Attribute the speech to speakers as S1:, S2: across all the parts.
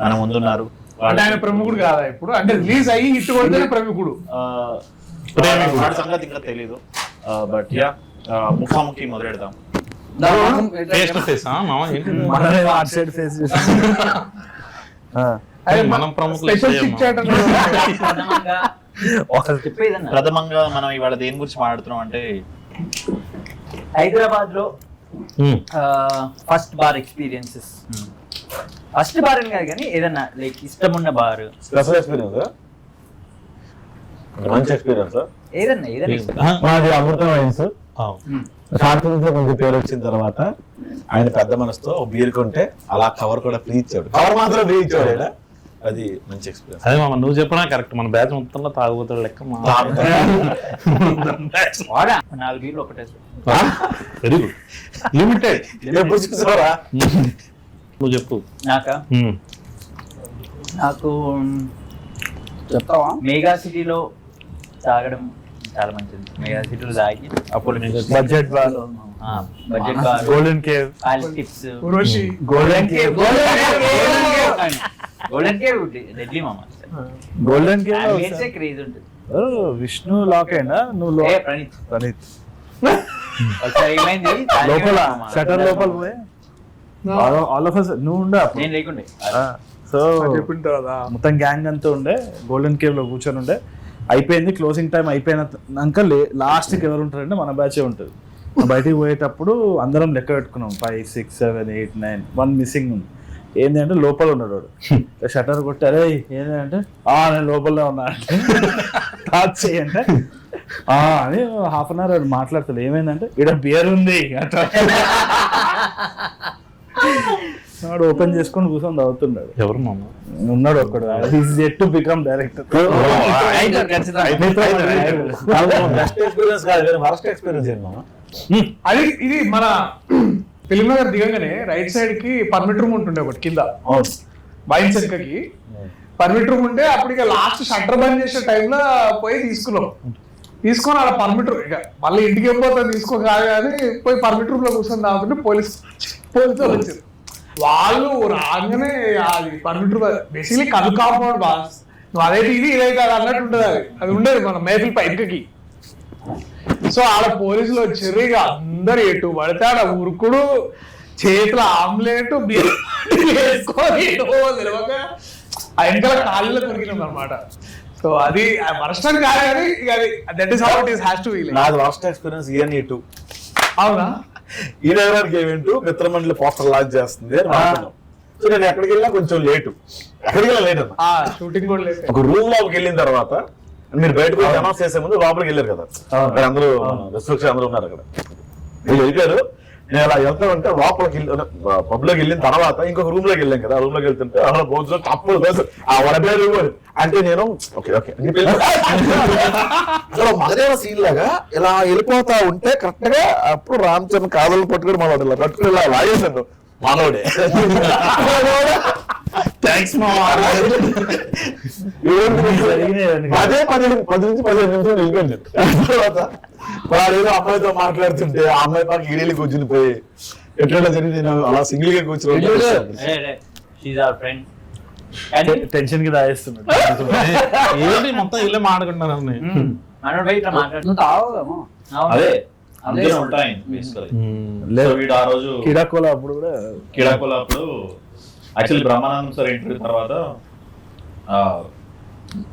S1: మన ముందున్నారు
S2: అంటే ఆయన ప్రముఖుడు కాదా ఇప్పుడు? అంటే రిలీజ్ అయ్యి హిట్ కొడితేనే ప్రముఖుడు.
S1: ఆ, వాడి సంగతి ఇంకా తెలీదు. బట్ యా ముఖాముఖి మొదలెడదాం.
S3: ఫేస్ టు ఫేస్ మామ? ఏంటి?
S4: మనమే అటు సైడ్ ఫేస్
S2: అదే
S3: మనం ప్రముఖులు
S5: ప్రథమంగా
S1: మనం ఇవాళ దేని గురించి మాట్లాడుతున్నాం అంటే
S3: హైదరాబాద్లో.
S5: First bar experiences first bar అని కాదు కానీ ఏదన్నా లైక్ ఇష్టం ఉన్న బార్
S6: స్పెషల్ ఎక్స్పీరియన్స్ మంచి ఎక్స్పీరియన్స్
S5: ఏదన్నా ఏదన్నా
S3: ఆ,
S6: మాది అమృతం వైన్స్
S3: ఆ.
S6: కాన్ఫిడెన్స్ కొంచెం పేరు వచ్చిన తర్వాత ఆయన పెద్ద మనసుతో ఒక బీర్ కొంటే అలా కవర్ కూడా ఫ్రీ ఇచ్చాడు. కవర్ మాత్రం ఫ్రీ ఇచ్చాడు. అది మంచి ఎక్స్పీరియన్స్
S3: అదే మామ నువ్వు చెప్పినా కరెక్ట్ మన బ్యాచ్ మొత్తంలో తాగుబోతాడు లెక్క
S5: నాలుగు బీర్లు ఒకటే
S3: వెరీ గుడ్ లిమిటెడ్
S6: ఎప్పుడు చూసారా
S3: నువ్వు చెప్పు.
S5: నాక?
S4: చెప్తావా?
S5: మెగా సిటీలో తాగడం చాలా మంచిది. మెగా సిటీలో తాగి అప్పుడు
S4: budget bar
S5: budget bar
S4: golden cave
S5: tips.
S4: Golden cave
S5: golden cave deadly మామ.
S4: గోల్డెన్ కేవ్
S5: క్రేజ్ ఉంటుంది.
S4: విష్ణు లాక్ అయినా నువ్వు
S5: ప్రణీత్.
S4: ప్రణీత్. లోపల. షటర్ లోపల పోయి? ఆల్ ఆఫ్ నువ్వు ఉండే అప్పుడు.
S5: నేను లేకుండే.
S4: సో
S2: చెప్పిన తర్వాత.
S4: మొత్తం గ్యాంగ్ అంతా ఉండే గోల్డెన్ కేవ్లో కూర్చొని ఉండే. అయిపోయింది క్లోజింగ్ టైం అయిపోయినాక లాస్ట్కి ఎవరు ఉంటారంటే మన బ్యాచే ఉంటుంది. బయటికి పోయేటప్పుడు అందరం లెక్క పెట్టుకున్నాం. Five six seven eight nine one missing ఉంది. ఏంటి అంటే లోపల ఉన్నాడు వాడు. షటర్ కొట్టారే ఏంటంటే ఆ నేను లోపలనే ఉన్నా అంటే. టాచ్ చేయంటే ఆ అని హాఫ్ అన్ అవర్ మాట్లాడతాడు ఏమైందంటే ఇక్కడ బియర్ ఉంది. అట్లా. వాడు ఓపెన్ చేసుకొని కూర్చొని తాగుతున్నాడు
S3: ఎవరు మామ
S4: ఉన్నాడు ఒక్కడు at to become director
S6: best experience కాదు కానీ వరస్ట్ ఎక్స్పీరియన్స్ ఏంటి మామ?
S2: అది ఇది మన ఫిలిం నగర్ దిగంగానే రైట్ సైడ్కి పర్మిట్ రూమ్ ఉంటుండే ఒకటి కింద. వైన్ చెక్కకి పర్మిట్ రూమ్ ఉంటే అప్పుడు ఇక లాస్ట్ షట్టర్ బంద్ చేసే టైంలో పోయి తీసుకున్నాం. తీసుకొని అలా పర్మిట్ రూమ్ ఇక మళ్ళీ ఇంటికి వెళ్ళిపోతా తీసుకో కాదు కానీ పోయి పర్మిట్ రూమ్లో కూర్చొని తాగుతుంటే పోలీస్ వచ్చారు. వాళ్ళు రాగానే అది పర్మిట్ రూమ్ బేసిక్లీ కదు కాంపౌండ్ బాస్ నువ్వు అదైతే ఇది ఇదైతే అది అన్నట్టు ఉంటుంది అది. అది ఉండేది మన మేఫిల్ పైకి సో ఆడ పోలీసులు వచ్చారు ఇక అందరు ఎటు పడితే ఆడ ఉరుకుడు చేతుల ఆమ్లెట్ వేసుకొని తెలియక ఆ వెనకాల కాళ్ళలో కొరికినాం అనమాట సో అది వర్షం కాదు కానీ అది that is how it is has to
S6: నాది వరస్ట్ ఎక్స్పీరియన్స్ ఇయర్ నీ టూ
S2: అవునా?
S6: ఈ నగరానికి ఈవెంట్ మిత్రమండలి పోస్టర్ లాంచ్ చేస్తుంది అని మాట్లాడాం. సో నేను ఎక్కడికి వెళ్ళినా కొంచెం లేటు. ఎక్కడికి వెళ్ళినా లేట్ అన్న
S2: షూటింగ్ కూడా లేదు
S6: ఒక రూమ్లోకి వెళ్ళిన తర్వాత మీరు బయటకు అనౌన్స్ చేసే ముందు లోపలికి వెళ్ళారు కదా. అక్కడ అందరూ రెస్ట్రిక్షన్ అందరూ ఉన్నారు అక్కడ వీళ్ళు వెళ్ళారు నేను అలా వెళ్తా ఉంటే లోపలికి వెళ్ళి పబ్లోకి వెళ్ళిన తర్వాత ఇంకొక రూమ్లోకి వెళ్ళాం కదా. రూమ్లోకి వెళ్తుంటే అలా భోజనం తప్పుడు ఆ వడబే రూమ్ అంటే నేను ఓకే ఓకే. అసలు మగదేవ సీన్ లాగా ఇలా వెళ్ళిపోతా ఉంటే కరెక్ట్గా అప్పుడు రామ్ చరణ్ కాదలు పట్టుకుని మనోడు పట్టుకుని ఇలా లాగేసాను మనోడే థ్యాంక్స్ అదే పది పది నుంచి పదిహేను నిమిషాలు వెళ్ళిపోయింది తర్వాత వాడు ఏదో అమ్మాయితో మాట్లాడుతుంటే ఆ అమ్మాయి ఈడేళ్ళు కూర్చుని పోయి ఎట్లా జరిగింది నేను అలా సింగిల్గా కూర్చుని
S4: టెన్షన్కి దాయేస్తున్నాడు
S3: ఏంటి మొత్తం ఇల్లే మాడుకుంటున్నారు
S5: మనోడు పోయి ఇట్లా మాట్లాడు
S4: నువ్వు తాగదామా
S1: అదే అందుకే ఉంటాయి వీడు ఆ రోజు
S4: కిడాకోలా అప్పుడు కూడా
S1: కిడాకుల అప్పుడు యాక్చువల్లీ బ్రహ్మానందం సార్ ఇంటర్వ్యూ తర్వాత ఆ,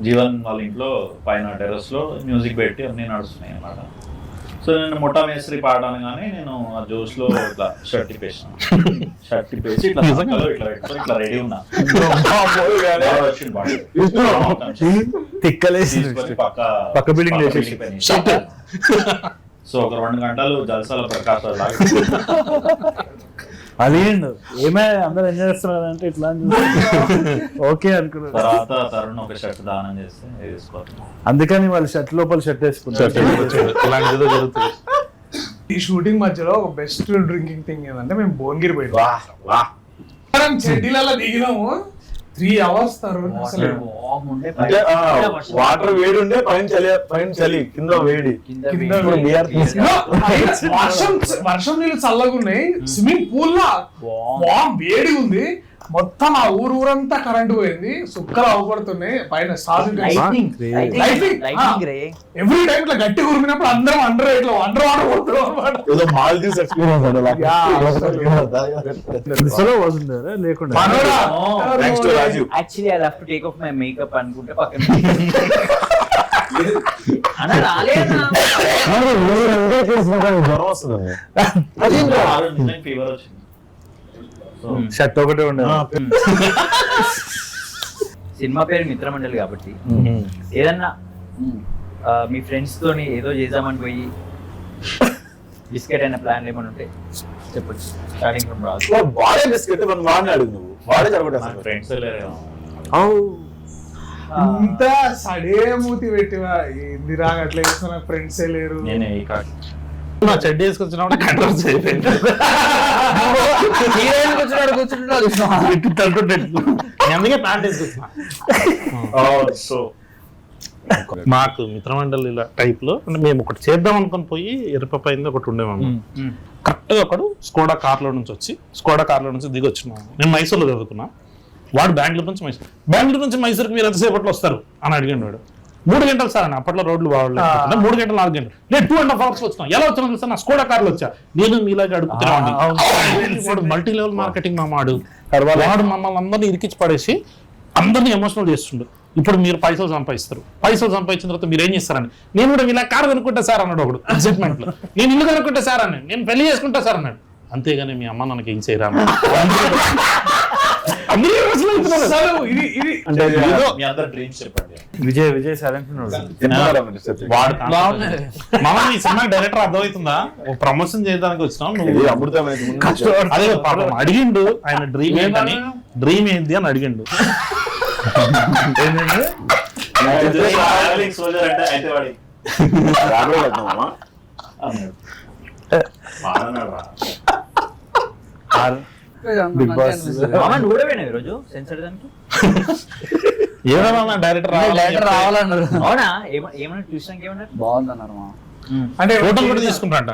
S1: జీవన్ వాళ్ళ ఇంట్లో పైన టెర్రస్లో మ్యూజిక్ పెట్టి అన్ని నడుస్తున్నాయి అన్నమాట. సో నేను ముఠా మేస్త్రి పాడగానే నేను ఆ జోష్లో ఇట్లా షర్ట్ తిప్పేసాను. షర్ట్ తిప్పేసి ఇట్లా ఇట్లా పెట్టుకొని ఇట్లా రెడీ ఉన్నా.
S4: తిక్కలేసి
S1: పక్క
S4: పక్క
S1: పైన. సో ఒక రెండు గంటలు జలసాల ప్రకాశాలు లాగా.
S4: అలిగిండు ఏమే అందరు ఎంజాయ్ చేస్తున్నారు అంటే ఇట్లా ఓకే అనుకున్నాడు
S1: తర్వాత తరుణ్ ఒక షర్ట్ దానం చేస్తే వేసుకోవాలి
S4: అందుకని వాళ్ళు షర్ట్ లోపల షర్ట్ వేసుకుంటారు
S3: ఇలాంటి ఏదో జరుగుతుంది.
S2: ఈ షూటింగ్ మధ్యలో ఒక బెస్ట్ డ్రింకింగ్ థింగ్ ఏంటంటే మేము భువనగిరి పోయినాం.
S6: వా వా
S2: మనం చెడ్డీలలో దిగినాము. Three hours.
S6: వాటర్ వేడి ఉండే పైన చలి పైన చలి కింద వేడి.
S2: వర్షం వర్షం నీళ్ళు చల్లగా ఉన్నాయి. స్విమ్మింగ్ పూల్ లా వేడి ఉంది. మొత్తం ఆ ఊరు ఊరంతా కరెంట్ పోయింది. సుక్కలు అవపడుతున్నాయి. పైన సాధు
S5: lighting
S2: Lighting?
S5: Lighting ray
S2: every time ఇట్లా గట్టి ఉరిమినప్పుడు అందరం అండర్ ఇట్లా అండర్ వాటర్
S5: మై మేకప్ అనుకుంటే పక్కన
S6: జ్వరం వస్తుంది.
S1: ఫీవర్ వచ్చింది.
S4: షర్ట్ ఒకటే ఉండే.
S5: సినిమా పేరు మిత్రమండలి కాబట్టి ఏదన్నా ఆ, మీ ఫ్రెండ్స్ తోని ఏదో చేద్దామని పోయి బిస్కెట్ అయిన ప్లాన్ ఏమైనా ఉంటే చెప్పచ్చు. Starting from Raju
S6: body biscuit మనం వాడినాడు నువ్వు. బాడీ జరగలేదు
S1: ఫ్రెండ్స్ లేరు
S2: ఇంత సడే మూతి పెట్టివా? ఏంది రాగా అట్లా చేస్తున్నా ఫ్రెండ్సే లేరు.
S1: నేను ఈ కా-
S3: నా చెడ్డ వేసుకొచ్చినప్పుడు కంట్రోల్స్ అయిపోయింది.
S5: హీరోయిన్ కూర్చున్నాడు కూర్చుంటున్నాడు.
S3: నేను అందుకే ప్యాంట్ వేసుకొచ్చిన.
S1: సో.
S3: మాకు మిత్రమండలి ఇలా టైప్లో మేము ఒకటి చేద్దాం అనుకుని పోయి ఎరుపైంది ఒకటి ఉండేవాము కరెక్ట్గా ఒకడు స్కోడా కార్లో నుంచి వచ్చి స్కోడా కార్లో నుంచి దిగి వచ్చినాము నేను మైసూర్లో చదువుకున్నా. వాడు బెంగళూరు నుంచి మైసూర్. బెంగళూరు నుంచి మైసూర్కి మీరు ఎంతసేపట్లో వస్తారు? అని అడిగాడు వాడు. మూడు గంటలు సార్ అని అప్పట్లో రోడ్లు బాగోలేదు మూడు గంటలు నాలుగు గంటలు. నేను టూ అండ్ హాఫ్ అవర్స్ వచ్చినా. ఎలా వచ్చాను తెలుసా? నా స్కోడా కార్లో వచ్చా. నేను మీలాగా అడుగుతున్నాను మల్టీ లెవెల్ మార్కెటింగ్ మా మాడు. వాడు మమ్మల్ని అందరినీ ఇరికించి పడేసి అందరినీ ఎమోషనల్ చేస్తుండు. ఇప్పుడు మీరు పైసలు సంపాదిస్తారు. పైసలు సంపాదించిన తర్వాత మీరు ఏం చేస్తారని. నేను కూడా ఇలా కారు కొనుక్కుంటా సార్ అన్నాడు ఒకడు ఎగ్జైట్మెంట్లో నేను ఇల్లు కొనుక్కుంటా సార్ అన్నాడు. నేను పెళ్ళి చేసుకుంటా సార్ అన్నాడు. అంతేగాని మీ అమ్మ నాకు ఏం చేయరా
S4: విజయ్ విజయ్ సైలెంట్ ఉన్నాడు.
S3: వాడు మామ ఈ సినిమా డైరెక్టర్ అర్థమవుతుందా? ప్రమోషన్ చేయడానికి వచ్చినావు
S6: ఇది
S3: నువ్వు
S6: ముందు
S3: అదే పాపం. అడిగిండు ఆయన డ్రీమ్ ఏంటని. డ్రీమ్ ఏంటి అని అడిగిండు.
S1: సోల్జర్ అంటే అయితే వాడి
S4: బిగ్ బాస్.
S5: సెన్సర్ దానికి?
S3: ఏమన్నా డైరెక్టర్
S7: డైరెక్టర్ రావాలన్నారు.
S5: అవునా? ఏమ- ఏమన్నా చూసానికి ఏమన్నారు
S7: బాగుందన్నారు మా
S2: అంటే
S3: ఫోటోలు కూడా తీసుకుంటారంట.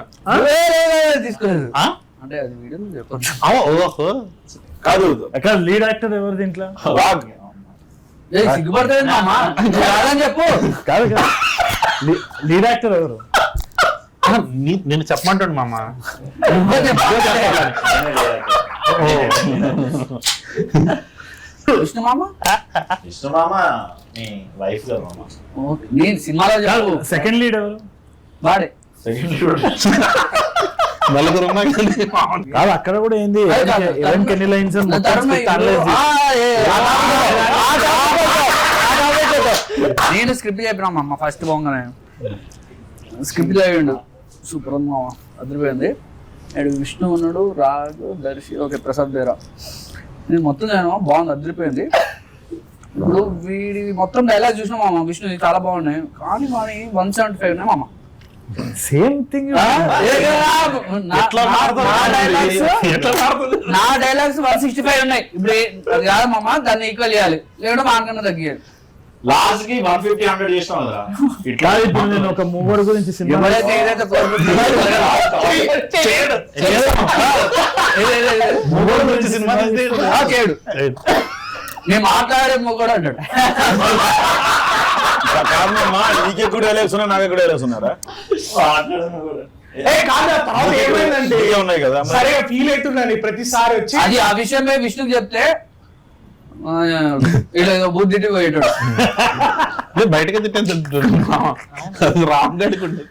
S7: తీసుకోలేదు.
S3: ఆ?
S7: అంటే అది వీడియో చెప్పొచ్చు
S3: అవ- ఓహో
S6: కాదు.
S4: ఎక్కడ లీడ్ యాక్టర్ ఎవరు దీంట్లో?
S7: చెప్పు.
S4: కాదు కాదు. లీడ్ యాక్టర్ ఎవరు?
S3: ఆ, నీ- నేను చెప్పమంటాడు మామ.
S7: విష్ణు మామ
S1: విష్ణు మామ మీ వైఫ్ కదా మామ
S7: ఓకే. నేను సినిమాలో చెప్పు
S4: సెకండ్ లీడ్ ఎవరు
S7: వాడే
S1: సెకండ్
S3: నలుగురు.
S4: కాదు అక్కడ కూడా ఏంది ఎవరికి ఎన్ని లైన్స్.
S7: నేను స్క్రిప్ట్ చెప్పినా అమ్మ ఫస్ట్ పోగానే స్క్రిప్ట్ చదివిండు సూపర్ ఉంది మామ అదిరిపోయింది విష్ణు ఉన్నాడు రాజు దర్శి ఓకే ప్రసాద్ బేరా నేను మొత్తం నేను బాగుంది అదిరిపోయింది. ఇప్పుడు వీడి మొత్తం డైలాగ్ చూసినా మామ విష్ణు చాలా బాగున్నాయి. కానీ మరి వన్ సెవెంటీ ఫైవ్ ఉన్నాయి మామ.
S4: Same thing?
S7: నా- డైలాగ్స్ వన్ సిక్స్టీ ఫైవ్ ఉన్నాయి. ఇప్పుడు అది కాదు మామ దాన్ని ఈక్వల్ చేయాలి. లేదంటే మాకన్నా తగ్గియాలి.
S1: లాస్ట్కి వన్ ఫిఫ్టీ హండ్రెడ్ చేసినాం కదరా ఇట్లా
S4: కాదు ఇప్పుడు నేను ఒక మూవర్ గురించి సినిమా
S3: సినిమా
S7: చేయడు నేను మాట్లాడే కూడా అంటాడు
S6: నీకే కూడా నాకే కూడా
S2: తర్వాత ఏమైందంటే
S6: ఉన్నాయి కదా
S2: ఫీల్ అవుతున్నాను ప్రతిసారి వచ్చి
S7: అది ఆ విషయమే విష్ణుకి చెప్తే పోయేటాడు.
S3: బయటకి తిట్టే రామ్ గడికి